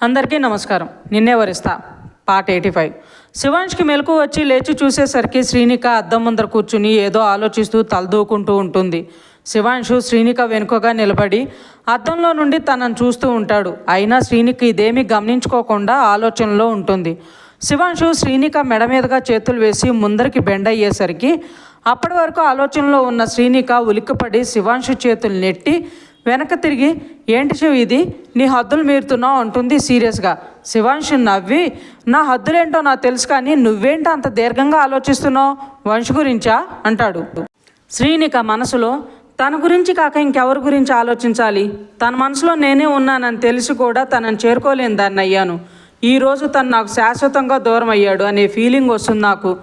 అందరికీ నమస్కారం. నిన్నే వరిస్తా. Part eighty five. శివాంష్కి మెలకు వచ్చి లేచి చూసేసరికి శ్రీనిక అద్దం ముందర కూర్చుని ఏదో ఆలోచిస్తూ తలదూకుంటూ ఉంటుంది. శివాంశు శ్రీనిక వెనుకగా నిలబడి అద్దంలో నుండి తనను చూస్తూ ఉంటాడు. అయినా శ్రీనిక ఇదేమీ గమనించుకోకుండా ఆలోచనలో ఉంటుంది. శివాంశు శ్రీనిక మెడ మీదుగా చేతులు వేసి ముందరికి బెండ్ అయ్యేసరికి అప్పటి వరకు ఆలోచనలో ఉన్న శ్రీనిక ఉలిక్కిపడి శివాంశు చేతులు నెట్టి వెనక తిరిగి ఏంటి శివ ఇది? నీ హద్దులు మీరుతున్నావు అంటుంది సీరియస్గా. శివాంశు నవ్వి నా హద్దులేంటో నాకు తెలుసు కానీ నువ్వేంటో అంత దీర్ఘంగా ఆలోచిస్తున్నావు? వంశు గురించా? అంటాడు. శ్రీనిక మనసులో తన గురించి కాక ఇంకెవరి గురించి ఆలోచించాలి? తన మనసులో నేనే ఉన్నానని తెలిసి కూడా తనని చేరుకోలేని దాన్ని అయ్యాను. ఈరోజు తను నాకు శాశ్వతంగా దూరం అయ్యాడు అనే ఫీలింగ్ వస్తుంది నాకు.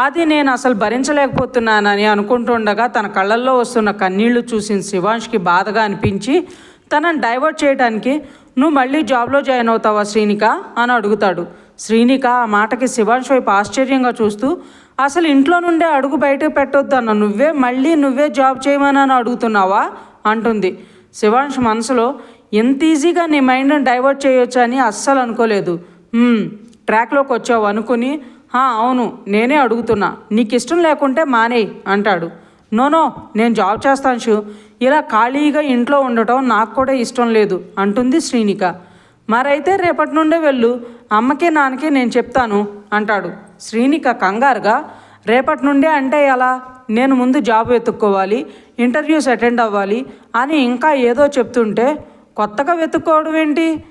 అది నేను అసలు భరించలేకపోతున్నానని అనుకుంటుండగా తన కళ్ళల్లో వస్తున్న కన్నీళ్ళు చూసిన శివాంష్కి బాధగా అనిపించి తనని డైవర్ట్ చేయడానికి నువ్వు మళ్ళీ జాబ్లో జాయిన్ అవుతావా శ్రీనిక? అని అడుగుతాడు. శ్రీనిక ఆ మాటకి శివాంష్ వైపు ఆశ్చర్యంగా చూస్తూ అసలు ఇంట్లో నుండే అడుగు బయటకు పెట్టొద్దన్న నువ్వే మళ్ళీ నువ్వే జాబ్ చేయమని అని అడుగుతున్నావా? అంటుంది. శివాంష్ మనసులో ఎంత ఈజీగా నీ మైండ్ని డైవర్ట్ చేయొచ్చు అని అస్సలు అనుకోలేదు. ట్రాక్లోకి వచ్చావు అనుకుని అవును నేనే అడుగుతున్నా. నీకు ఇష్టం లేకుంటే మానేయ్ అంటాడు. నోనో నేను జాబ్ చేస్తాను షూ. ఇలా ఖాళీగా ఇంట్లో ఉండటం నాకు కూడా ఇష్టం లేదు అంటుంది శ్రీనిక. మరైతే రేపటి నుండే వెళ్ళు. అమ్మకి నాన్నకి నేను చెప్తాను అంటాడు. శ్రీనిక కంగారుగా రేపటి నుండే అంటే ఎలా? నేను ముందు జాబ్ వెతుక్కోవాలి ఇంటర్వ్యూస్ అటెండ్ అవ్వాలి అని ఇంకా ఏదో చెప్తుంటే కొత్తగా వెతుక్కోవడం ఏంటి?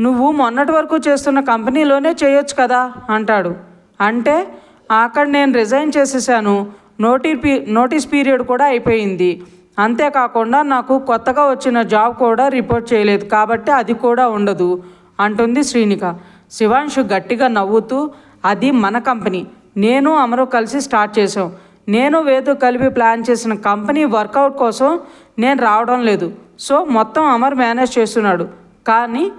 నువ్వు మొన్నటి వరకు చేస్తున్న కంపెనీలోనే చేయొచ్చు కదా అంటాడు. అంటే అక్కడ నేను రిజైన్ చేసేసాను. నోటీ పీ నోటీస్ పీరియడ్ కూడా అయిపోయింది. అంతేకాకుండా నాకు కొత్తగా వచ్చిన జాబ్ కూడా రిపోర్ట్ చేయలేదు. కాబట్టి అది కూడా ఉండదు అంటుంది శ్రీనిక. శివాంశు గట్టిగా నవ్వుతూ అది మన కంపెనీ. నేను అమరు కలిసి స్టార్ట్ చేసాం నేను వేదు కలిపి ప్లాన్ చేసిన కంపెనీ వర్కౌట్ కోసం నేను రావడం లేదు. సో మొత్తం అమర్ మేనేజ్ చేస్తున్నాడు. కానీ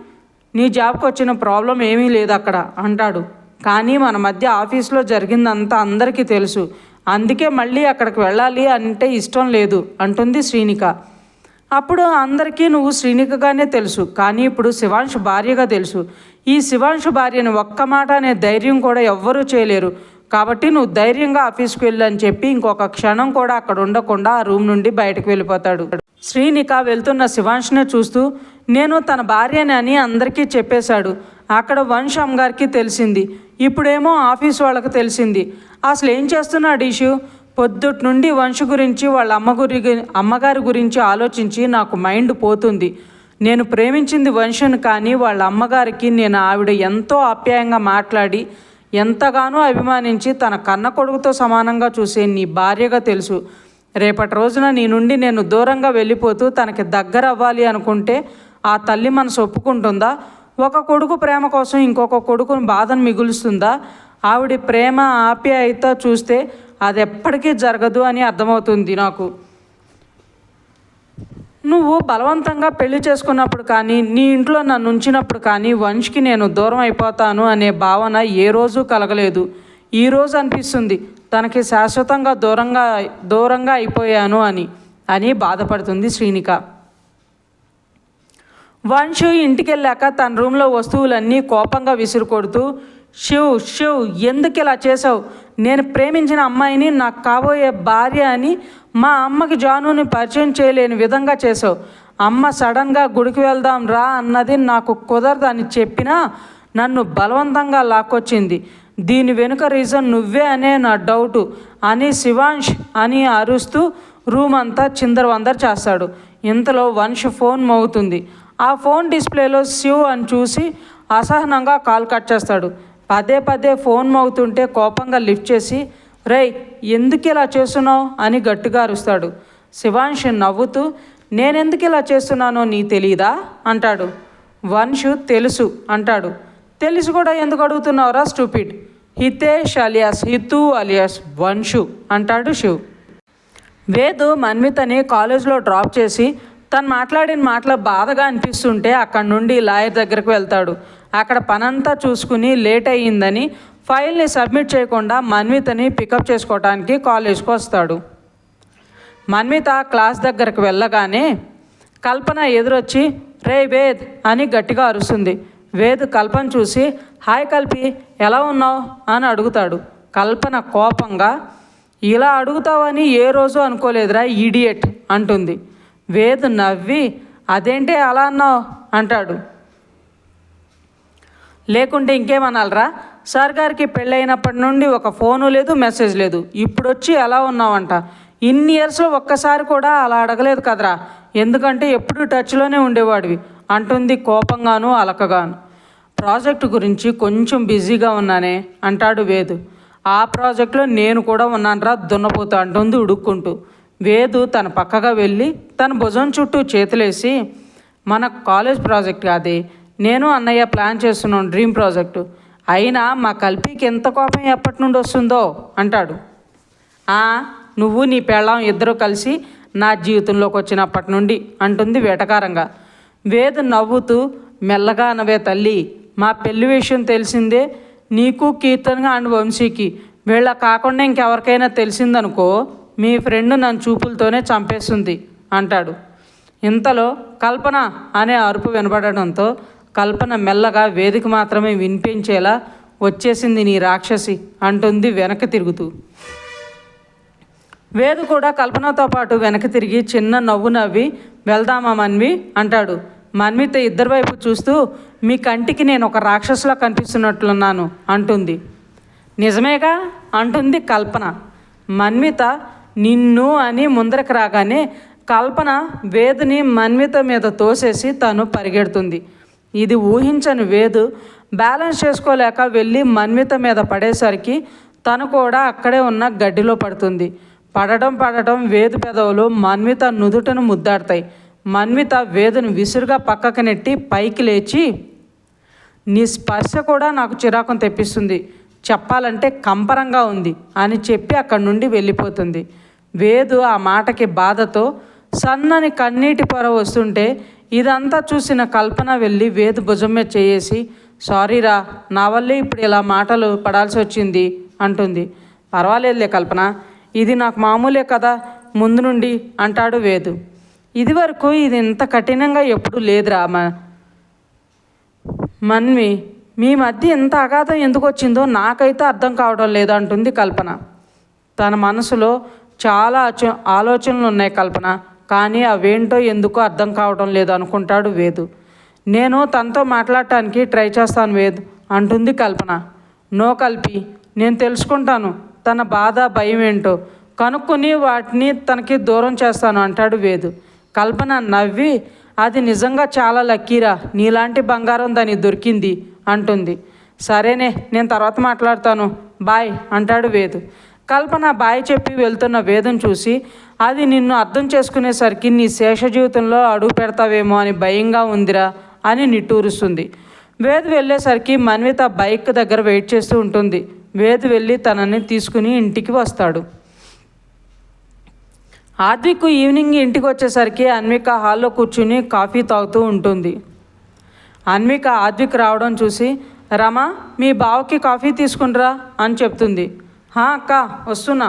నీ జాబ్కి వచ్చిన ప్రాబ్లం ఏమీ లేదు అక్కడ అంటాడు. కానీ మన మధ్య ఆఫీస్లో జరిగిందంతా అందరికీ తెలుసు. అందుకే మళ్ళీ అక్కడికి వెళ్ళాలి అంటే ఇష్టం లేదు అంటుంది శ్రీనిక. అప్పుడు అందరికీ నువ్వు శ్రీనికగానే తెలుసు కానీ ఇప్పుడు శివాంశు భార్యగా తెలుసు. ఈ శివాంశు భార్యని ఒక్క మాట అనే ధైర్యం కూడా ఎవ్వరూ చేయలేరు. కాబట్టి నువ్వు ధైర్యంగా ఆఫీస్కి వెళ్ళు అని చెప్పి ఇంకొక క్షణం కూడా అక్కడ ఉండకుండా ఆ రూమ్ నుండి బయటకు వెళ్ళిపోతాడు. శ్రీనిక వెళ్తున్న శివాంశుని చూస్తూ నేను తన భార్యని అని అందరికీ చెప్పేశాడు. అక్కడ వంశం అమ్మగారికి తెలిసింది. ఇప్పుడేమో ఆఫీస్ వాళ్ళకి తెలిసింది. అసలు ఏం చేస్తున్నాడు ఇష్యూ పొద్దుటి నుండి వంశ గురించి వాళ్ళ అమ్మ గురి అమ్మగారి గురించి ఆలోచించి నాకు మైండ్ పోతుంది. నేను ప్రేమించింది వంశను కానీ వాళ్ళ అమ్మగారికి నేను ఆవిడ ఎంతో ఆప్యాయంగా మాట్లాడి ఎంతగానో అభిమానించి తన కన్న కొడుకుతో సమానంగా చూసే నీ భార్యగా తెలుసు. రేపటి రోజున నీ నుండి నేను దూరంగా వెళ్ళిపోతూ తనకి దగ్గర అవ్వాలి అనుకుంటే ఆ తల్లి మనసు ఒప్పుకుంటుందా? ఒక కొడుకు ప్రేమ కోసం ఇంకొక కొడుకుని బాధను మిగులుస్తుందా? ఆవిడ ప్రేమ ఆప్యాయత చూస్తే అది ఎప్పటికీ జరగదు అని అర్థమవుతుంది నాకు. నువ్వు బలవంతంగా పెళ్ళి చేసుకున్నప్పుడు కానీ నీ ఇంట్లో నన్ను ఉంచినప్పుడు కానీ వంశ్కి నేను దూరం అయిపోతాను అనే భావన ఏ రోజు కలగలేదు. ఈ రోజు అనిపిస్తుంది తనకి శాశ్వతంగా దూరంగా దూరంగా అయిపోయాను అని అని బాధపడుతుంది శ్రీనిక. వంశు ఇంటికి వెళ్ళాక తన రూమ్లో వస్తువులన్నీ కోపంగా విసురుకొడుతూ శివ్ శివ్ ఎందుకు ఇలా చేసావు నేను ప్రేమించిన అమ్మాయిని నాకు కాబోయే భార్య అని మా అమ్మకి జానుని పరిచయం చేయలేని విధంగా చేసావు అమ్మ సడన్గా గుడికి వెళ్దాం రా అన్నది నాకు కుదరదు అని చెప్పినా నన్ను బలవంతంగా లాక్కొచ్చింది. దీని వెనుక రీజన్ నువ్వే అనే నా డౌటు అని శివాంష్ అని అరుస్తూ రూమ్ అంతా చిందరవందరు చేస్తాడు. ఇంతలో వంశ ఫోన్ మోగుతుంది. ఆ ఫోన్ డిస్ప్లేలో శివ్ అని చూసి అసహనంగా కాల్ కట్ చేస్తాడు. పదే పదే ఫోన్ మోగుతుంటే కోపంగా లిఫ్ట్ చేసి రేయ్ ఎందుకు ఇలా చేస్తున్నావు? అని గట్టిగా అరుస్తాడు. శివాంష్ నవ్వుతూ నేనెందుకు ఇలా చేస్తున్నానో నీ తెలీదా? అంటాడు. వంశు తెలుసు అంటాడు. తెలిసి కూడా ఎందుకు అడుగుతున్నావురా stupid? Hitesh alias Hitu alias Vamshu అంటాడు శివ్. వేదు మన్వితని కాలేజ్లో డ్రాప్ చేసి తను మాట్లాడిన మాటలు బాధగా అనిపిస్తుంటే అక్కడ నుండి లాయర్ దగ్గరకు వెళ్తాడు. అక్కడ పనంతా చూసుకుని లేట్ అయ్యిందని ఫైల్ని సబ్మిట్ చేయకుండా మన్వితని పికప్ చేసుకోవడానికి కాలేజ్కి వస్తాడు మన్విత క్లాస్ దగ్గరకు వెళ్ళగానే కల్పన ఎదురొచ్చి రే వేద్ అని గట్టిగా అరుస్తుంది. వేద్ కల్పన చూసి హాయ్ కల్పి ఎలా ఉన్నావు? అని అడుగుతాడు. కల్పన కోపంగా ఇలా అడుగుతావని ఏ రోజు అనుకోలేదురా ఈడియట్ అంటుంది. వేదు నవ్వి అదేంటి అలా అన్నావు? అంటాడు. లేకుంటే ఇంకేమనాలరా? సార్ గారికి పెళ్ళైనప్పటి నుండి ఒక ఫోను లేదు మెసేజ్ లేదు. ఇప్పుడు వచ్చి ఎలా ఉన్నావంట? ఇన్ని ఇయర్స్లో ఒక్కసారి కూడా అలా అడగలేదు కదరా. ఎందుకంటే ఎప్పుడు టచ్లోనే ఉండేవాడివి. అంటుంది కోపంగాను అలకగాను. ప్రాజెక్టు గురించి కొంచెం బిజీగా ఉన్నానే అంటాడు వేదు. ఆ ప్రాజెక్ట్లో నేను కూడా ఉన్నానరా దున్నపోతా అంటుంది ఉడుక్కుంటూ. వేదు తన పక్కగా వెళ్ళి తన భుజం చుట్టూ చేతులేసి మన కాలేజ్ ప్రాజెక్ట్ కాదే నేను అన్నయ్య ప్లాన్ చేస్తున్నాను డ్రీమ్ ప్రాజెక్టు. అయినా మా కల్పికి ఎంత కోపం ఎప్పటి నుండి వస్తుందో అంటాడు. "ఆ, నువ్వు నీ పెళ్ళాం ఇద్దరు కలిసి నా జీవితంలోకి వచ్చినప్పటి నుండి అంటుంది వేటకారంగా. వేదు నవ్వుతూ మెల్లగా అనవే తల్లి మా పెళ్ళి విషయం తెలిసిందే నీకు కీర్తనగా అండ్ వంశీకి వీళ్ళ కాకుండా ఇంకెవరికైనా తెలిసిందనుకో మీ ఫ్రెండ్ నన్ను చూపులతోనే చంపేస్తుంది అంటాడు. ఇంతలో కల్పన అనే అరుపు వినబడడంతో కల్పన మెల్లగా వేదిక మాత్రమే వినిపించేలా వచ్చేసింది నీ రాక్షసి అంటుంది వెనక్కి తిరుగుతూ. వేదు కూడా కల్పనతో పాటు వెనక్కి తిరిగి చిన్న నవ్వు నవ్వి వెళ్దామా మన్వి? అంటాడు. మన్విత ఇద్దరి వైపు చూస్తూ మీ కంటికి నేను ఒక రాక్షసులా కనిపిస్తున్నట్లున్నాను అంటుంది. నిజమేగా? అంటుంది కల్పన. మన్విత నిన్ను అని ముందరకు రాగానే కల్పన వేదుని మన్విత మీద తోసేసి తను పరిగెడుతుంది. ఇది ఊహించని వేదు బ్యాలెన్స్ చేసుకోలేక వెళ్ళి మన్విత మీద పడేసరికి తను కూడా అక్కడే ఉన్న గడ్డిలో పడుతుంది. పడటం పడటం వేదు పెదవులు మన్విత నుదుటను ముద్దాడతాయి. మన్విత వేదును విసురుగా పక్కకు నెట్టి పైకి లేచి నీ స్పర్శ కూడా నాకు చిరాకును తెప్పిస్తుంది. చెప్పాలంటే కంపరంగా ఉంది అని చెప్పి అక్కడి నుండి వెళ్ళిపోతుంది. వేదు ఆ మాటకి బాధతో సన్నని కన్నీటి పొర వస్తుంటే ఇదంతా చూసిన కల్పన వెళ్ళి వేదు భుజం మీద చేయేసి సారీరా నా వల్లే ఇప్పుడు ఇలా మాటలు పడాల్సి వచ్చింది అంటుంది. పర్వాలేదులే కల్పన ఇది నాకు మామూలే కదా ముందు నుండి అంటాడు వేదు. ఇదివరకు ఇది ఇంత కఠినంగా ఎప్పుడూ లేదురా మా మన్వి మీ మధ్య ఎంత అగాధం ఎందుకు వచ్చిందో నాకైతే అర్థం కావడం లేదు అంటుంది కల్పన. తన మనసులో చాలా ఆచ- ఆలోచనలు ఉన్నాయి కల్పన కానీ అవేంటో ఎందుకో అర్థం కావడం లేదు అనుకుంటాడు వేదు. నేను తనతో మాట్లాడటానికి ట్రై చేస్తాను వేద్ అంటుంది కల్పన. నో కల్పి నేను తెలుసుకుంటాను తన బాధ భయం ఏంటో. కనుక్కొని వాటిని తనకి దూరం చేస్తాను అంటాడు వేదు. కల్పన నవ్వి అది నిజంగా చాలా లక్కీరా నీలాంటి బంగారం దానికి దొరికింది అంటుంది. సరేనే నేను తర్వాత మాట్లాడతాను బాయ్ అంటాడు వేదు. కల్పన బాయ్ చెప్పి వెళ్తున్న వేదం చూసి అది నిన్ను అర్థం చేసుకునేసరికి నీ శేష జీవితంలో అడుగు పెడతావేమో అని భయంగా ఉందిరా అని నిట్టూరుస్తుంది. వేద్ వెళ్ళేసరికి మన్విత బైక్ దగ్గర వెయిట్ చేస్తూ ఉంటుంది. వేద్ వెళ్ళి తనని తీసుకుని ఇంటికి వస్తాడు. ఆద్విక్ ఈవినింగ్ ఇంటికి వచ్చేసరికి అన్విక హాల్లో కూర్చుని కాఫీ తాగుతూ ఉంటుంది. అన్విక ఆద్విక్ రావడం చూసి రమ మీ బావకి కాఫీ తీసుకుండ్రా అని చెప్తుంది. "హా, అక్క వస్తున్నా.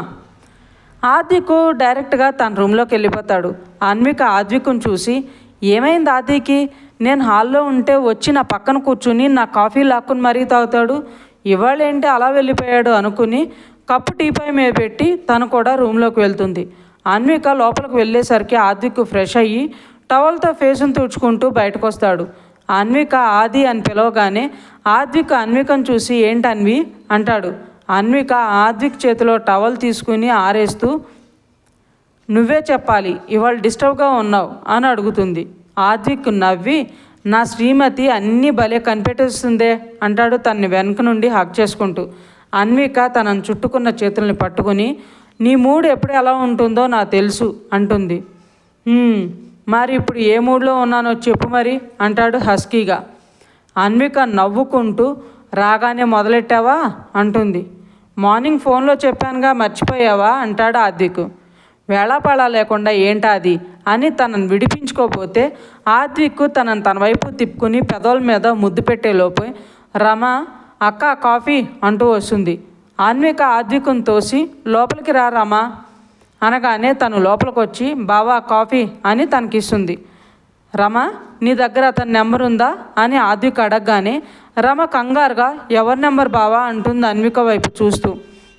ఆద్విక్ డైరెక్ట్గా తన రూమ్లోకి వెళ్ళిపోతాడు. అన్విక ఆద్విక్ను చూసి ఏమైంది ఆదికి? నేను హాల్లో ఉంటే వచ్చి నా పక్కన కూర్చుని నా కాఫీ లాక్కుని మరీ తాగుతాడు. ఇవాళ ఏంటి అలా వెళ్ళిపోయాడు? అనుకుని కప్పు టీపై మీద పెట్టి తను కూడా రూమ్లోకి వెళ్తుంది. అన్విక లోపలికి వెళ్ళేసరికి ఆద్విక్ ఫ్రెష్ అయ్యి టవల్తో ఫేస్ను తుడుచుకుంటూ బయటకు వస్తాడు అన్విక ఆది అని పిలవగానే ఆద్విక్ అన్వికను చూసి ఏంటి అన్వి? అంటాడు. అన్విక ఆద్విక్ చేతిలో టవల్ తీసుకుని ఆరేస్తూ నువ్వే చెప్పాలి ఇవాళ డిస్టర్బ్గా ఉన్నావు అని అడుగుతుంది. ఆద్విక్ నవ్వి నా శ్రీమతి అన్నీ భలే కనిపెట్టేస్తుందే అంటాడు తన్ని వెనక నుండి హక్ చేసుకుంటూ. అన్విక తనను చుట్టుకున్న చేతుల్ని పట్టుకుని నీ మూడు ఎప్పుడు ఎలా ఉంటుందో నాకు తెలుసు అంటుంది. మరి ఇప్పుడు ఏ మూడ్లో ఉన్నానో చెప్పు మరి అంటాడు హస్కీగా. అన్విక నవ్వుకుంటూ రాగానే మొదలెట్టావా? అంటుంది. మార్నింగ్ ఫోన్లో చెప్పానుగా మర్చిపోయావా? అంటాడు ఆద్విక్. వేళాపాళా లేకుండా ఏంటా అది? అని తనను విడిపించుకోపోతే ఆద్విక్ తనను తన వైపు తిప్పుకుని పెదవుల మీద ముద్దు పెట్టేలోపు రమ అక్క కాఫీ అంటూ వస్తుంది. ఆన్విక ఆద్వికుని తోసి లోపలికి రా రమ అనగానే తను లోపలికి వచ్చి బావా కాఫీ అని తనకిస్తుంది. రమ నీ దగ్గర అతని నెంబర్ ఉందా అని ఆద్విక్ అడగగానే రమ కంగారుగా ఎవరి నెంబర్ బావా? అంటుంది అన్విక వైపు చూస్తూ.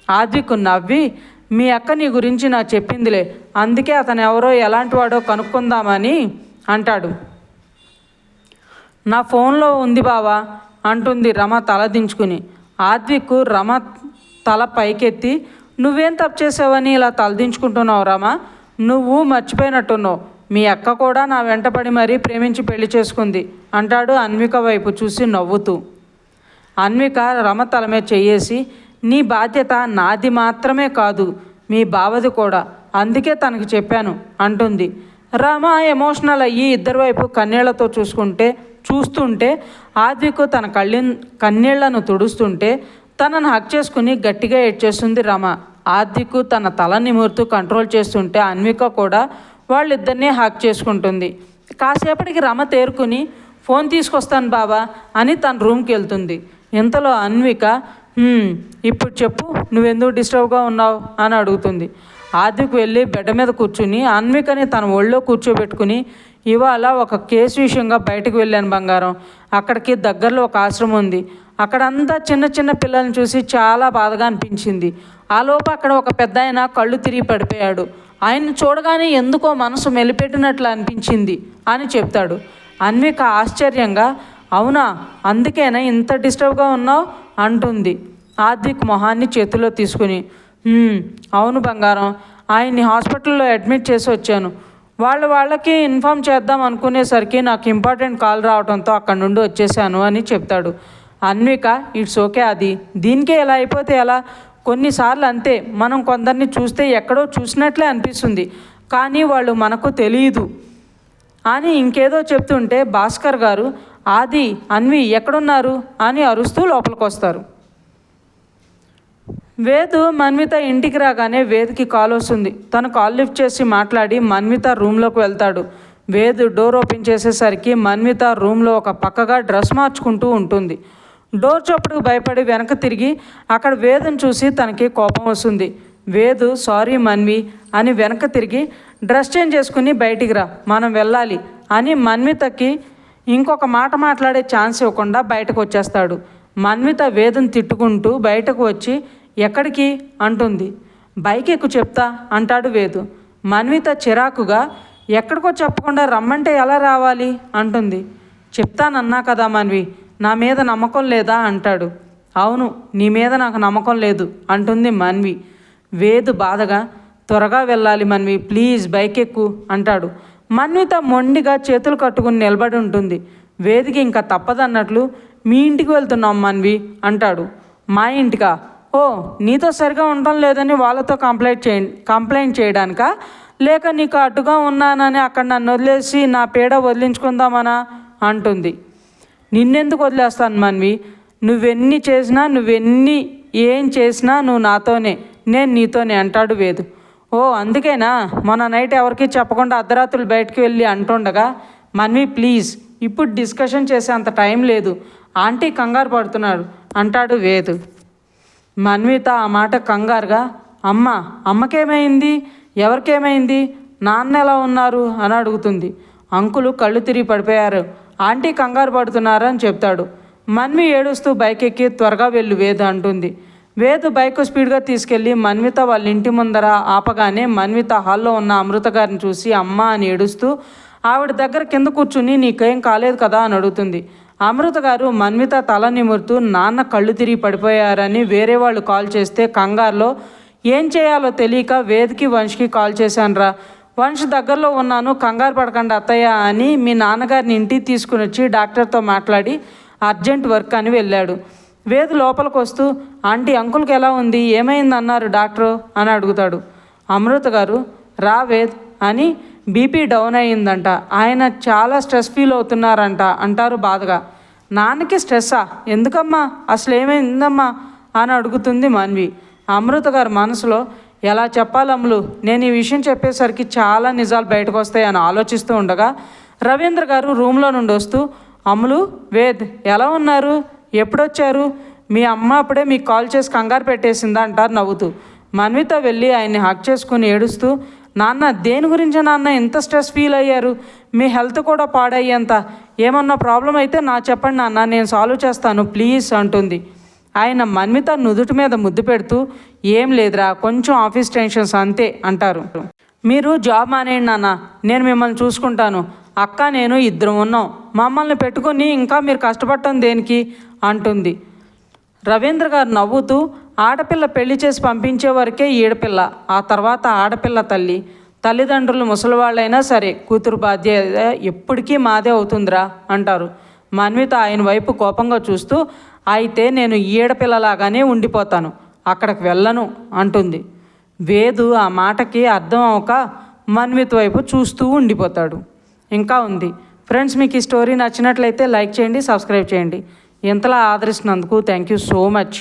ఆద్వికు నవ్వి మీ అక్క నీ గురించి నాకు చెప్పిందిలే. అందుకే అతను ఎవరో ఎలాంటి వాడో కనుక్కుందామని అంటాడు. నా ఫోన్లో ఉంది బావా అంటుంది రమ తల దించుకుని. రమ తల పైకెత్తి నువ్వేం తప్పు చేసావని ఇలా తలదించుకుంటున్నావు రమ? నువ్వు మర్చిపోయినట్టున్నావు. మీ అక్క కూడా నా వెంటపడి మరీ ప్రేమించి పెళ్ళి చేసుకుంది అంటాడు అన్విక వైపు చూసి నవ్వుతూ. అన్విక రమ తలమే చెయ్యేసి నీ బాధ్యత నాది మాత్రమే కాదు మీ బావది కూడా అందుకే తనకి చెప్పాను అంటుంది. రమ ఎమోషనల్ అయ్యి ఇద్దరు వైపు కన్నీళ్ళతో చూసుకుంటే చూస్తుంటే ఆద్వికు తన కళ్ళి కన్నీళ్ళను తుడుస్తుంటే తనను హక్ చేసుకుని గట్టిగా ఏడ్చేస్తుంది రమ. ఆద్వికు తన తల నిమురుతూ కంట్రోల్ చేస్తుంటే అన్విక కూడా వాళ్ళిద్దరినీ హ్యాక్ చేసుకుంటుంది. కాసేపటికి రమ తేరుకుని ఫోన్ తీసుకొస్తాను బాబా అని తన రూమ్కి వెళ్తుంది. ఇంతలో అన్విక ఇప్పుడు చెప్పు నువ్వెందుకు డిస్టర్బ్గా ఉన్నావు? అని అడుగుతుంది. ఆద్విక్ వెళ్ళి బెడ్ మీద కూర్చుని అన్వికని తన ఒళ్ళో కూర్చోబెట్టుకుని ఇవాళ ఒక కేసు విషయంగా బయటకు వెళ్ళాను బంగారం. అక్కడికి దగ్గరలో ఒక ఆశ్రమం ఉంది. అక్కడంతా చిన్న చిన్న పిల్లల్ని చూసి చాలా బాధగా అనిపించింది. ఆ లోపు అక్కడ ఒక పెద్ద ఆయన కళ్ళు తిరిగి పడిపోయాడు. ఆయన్ని చూడగానే ఎందుకో మనసు మెలిపెట్టినట్లు అనిపించింది అని చెప్తాడు. అన్విక ఆశ్చర్యంగా అవునా అందుకేనా ఇంత డిస్టర్బ్గా ఉన్నావు? అంటుంది ఆద్విక్ మొహాన్ని చేతిలో తీసుకుని. అవును బంగారం ఆయన్ని హాస్పిటల్లో అడ్మిట్ చేసి వచ్చాను. వాళ్ళ వాళ్ళకి ఇన్ఫామ్ చేద్దాం అనుకునేసరికి నాకు ఇంపార్టెంట్ కాల్ రావడంతో అక్కడ నుండి వచ్చేసాను అని చెప్తాడు. అన్విక ఇట్స్ ఓకే అది దీనికే ఎలా అయిపోతే ఎలా? కొన్నిసార్లు అంతే మనం కొందరిని చూస్తే ఎక్కడో చూసినట్లే అనిపిస్తుంది కానీ వాళ్ళు మనకు తెలియదు అని ఇంకేదో చెప్తుంటే భాస్కర్ గారు ఆది అన్వి ఎక్కడున్నారు? అని అరుస్తూ లోపలికి వస్తారు వేదు మన్విత ఇంటికి రాగానే వేదికి కాల్ వస్తుంది. తను కాల్ లిఫ్ట్ చేసి మాట్లాడి మన్విత రూమ్లోకి వెళ్తాడు. వేదు డోర్ ఓపెన్ చేసేసరికి మన్విత రూమ్లో ఒక పక్కగా డ్రెస్ మార్చుకుంటూ ఉంటుంది. డోర్ చొప్పుడుకు భయపడి వెనక తిరిగి అక్కడ వేదుని చూసి తనకి కోపం వస్తుంది. వేదు సారీ మన్వి అని వెనక తిరిగి డ్రెస్ చేంజ్ చేసుకుని బయటికి రా మనం వెళ్ళాలి అని మన్వితకి ఇంకొక మాట మాట్లాడే ఛాన్స్ ఇవ్వకుండా బయటకు వచ్చేస్తాడు. మన్విత వేదం తిట్టుకుంటూ బయటకు వచ్చి ఎక్కడికి? అంటుంది. బైక్ ఎక్కు చెప్తా అంటాడు వేదు. మన్విత చిరాకుగా ఎక్కడికో చెప్పకుండా రమ్మంటే ఎలా రావాలి? అంటుంది. చెప్తానన్నా కదా మన్వి నా మీద నమ్మకం లేదా? అంటాడు. అవును నీ మీద నాకు నమ్మకం లేదు అంటుంది మన్వి. వేదు బాధగా త్వరగా వెళ్ళాలి మన్వి ప్లీజ్ బైక్ ఎక్కు అంటాడు. మన్విత మొండిగా చేతులు కట్టుకుని నిలబడి ఉంటుంది. వేదికి ఇంకా తప్పదన్నట్లు మీ ఇంటికి వెళ్తున్నాం మన్వి అంటాడు. మా ఇంటికా? ఓ నీతో సరిగా ఉండడం లేదని వాళ్ళతో కంప్లైంట్ చేయ కంప్లైంట్ చేయడానికా? లేక నీకు అడ్డుగా ఉన్నానని అక్కడ నన్ను వదిలేసి నా పీడ వదిలించుకుందామనా? అంటుంది. నిన్నెందుకు వదిలేస్తాను మన్వి? నువ్వెన్ని చేసినా నువ్వెన్ని ఏం చేసినా నువ్వు నాతోనే నేను నీతోనే అంటాడు వేదు. ఓ అందుకేనా? మొన్న నైట్ ఎవరికి చెప్పకుండా అర్ధరాత్రులు బయటకు వెళ్ళి అంటుండగా మన్వి ప్లీజ్ ఇప్పుడు డిస్కషన్ చేసే అంత టైం లేదు. ఆంటీ కంగారు పడుతున్నాడు అంటాడు వేదు. మన్విత ఆ మాట కంగారుగా అమ్మ అమ్మకేమైంది? ఎవరికేమైంది? నాన్న ఎలా ఉన్నారు? అని అడుగుతుంది. అంకులు కళ్ళు తిరిగి పడిపోయారు. ఆంటీ కంగారు పడుతున్నారని చెప్తాడు. మన్వి ఏడుస్తూ బైక్ ఎక్కి త్వరగా వెళ్ళు వేదు అంటుంది. వేదు బైక్ స్పీడ్గా తీసుకెళ్ళి మన్విత వాళ్ళ ఇంటి ముందర ఆపగానే మన్విత హాల్లో ఉన్న అమృత గారిని చూసి అమ్మ అని ఏడుస్తూ ఆవిడ దగ్గర కింద కూర్చుని నీకేం కాలేదు కదా అని అడుగుతుంది. అమృత గారు మన్విత తల నిమురుతూ నాన్న కళ్ళు తిరిగి పడిపోయారని వేరే వాళ్ళు కాల్ చేస్తే కంగారులో ఏం చేయాలో తెలియక వేదికి వంశీకి కాల్ చేశానురా. వంశ దగ్గరలో ఉన్నాను కంగారు పడకండి అత్తయ్య అని మీ నాన్నగారిని ఇంటికి తీసుకుని వచ్చి డాక్టర్తో మాట్లాడి అర్జెంట్ వర్క్ అని వెళ్ళాడు. వేదు లోపలికి వస్తూ ఆంటీ అంకుల్కి ఎలా ఉంది? ఏమైంది అన్నారు డాక్టరు? అని అడుగుతాడు. అమృత గారు రా వేద్ అని బీపీ డౌన్ అయ్యిందంట. ఆయన చాలా స్ట్రెస్ ఫీల్ అవుతున్నారంట అంటారు బాధగా. నాన్నకి స్ట్రెస్సా? ఎందుకమ్మా? అసలు ఏమైందమ్మా అని అడుగుతుంది మన్వి. అమృత గారు మనసులో ఎలా చెప్పాలమ్ములు నేను ఈ విషయం చెప్పేసరికి చాలా నిజాలు బయటకు వస్తాయి అని ఆలోచిస్తూ ఉండగా రవీంద్ర గారు రూమ్లో నుండి వస్తూ అమ్ములు వేద్ ఎలా ఉన్నారు? ఎప్పుడొచ్చారు? మీ అమ్మ అప్పుడే మీకు కాల్ చేసి కంగారు పెట్టేసిందా? అంటారు నవ్వుతూ. మన్విత వెళ్ళి ఆయన్ని హక్ చేసుకుని ఏడుస్తూ నాన్న దేని గురించి నాన్న ఎంత స్ట్రెస్ ఫీల్ అయ్యారు? మీ హెల్త్ కూడా పాడయ్యేంత. ఏమన్నా ప్రాబ్లం అయితే నా చెప్పండి నాన్న నేను సాల్వ్ చేస్తాను ప్లీజ్ అంటుంది. ఆయన మన్మిత నుదుటి మీద ముద్దు పెడుతూ ఏం లేదురా కొంచెం ఆఫీస్ టెన్షన్స్ అంతే అంటారు. మీరు జాబ్ మానేయండి నాన్న నేను మిమ్మల్ని చూసుకుంటాను. అక్క నేను ఇద్దరం ఉన్నాం. మమ్మల్ని పెట్టుకొని ఇంకా మీరు కష్టపడటం దేనికి? అంటుంది. రవీంద్ర గారు నవ్వుతూ ఆడపిల్ల పెళ్ళి చేసి పంపించే వరకే ఈడపిల్ల ఆ తర్వాత ఆడపిల్ల తల్లి. తల్లిదండ్రులు ముసలివాళ్ళైనా సరే కూతురు బాధ్యత ఎప్పటికీ మాదే అవుతుందిరా అంటారు. మన్విత ఆయన వైపు కోపంగా చూస్తూ అయితే నేను ఈడపిల్లలాగానే ఉండిపోతాను అక్కడికి వెళ్ళను అంటుంది. వేదు ఆ మాటకి అర్థం అవక మన్విత్ వైపు చూస్తూ ఉండిపోతాడు. ఇంకా ఉంది. ఫ్రెండ్స్ మీకు ఈ స్టోరీ నచ్చినట్లయితే లైక్ చేయండి సబ్స్క్రైబ్ చేయండి. ఇంతలా ఆదరిస్తున్నందుకు థ్యాంక్ యూ సో మచ్.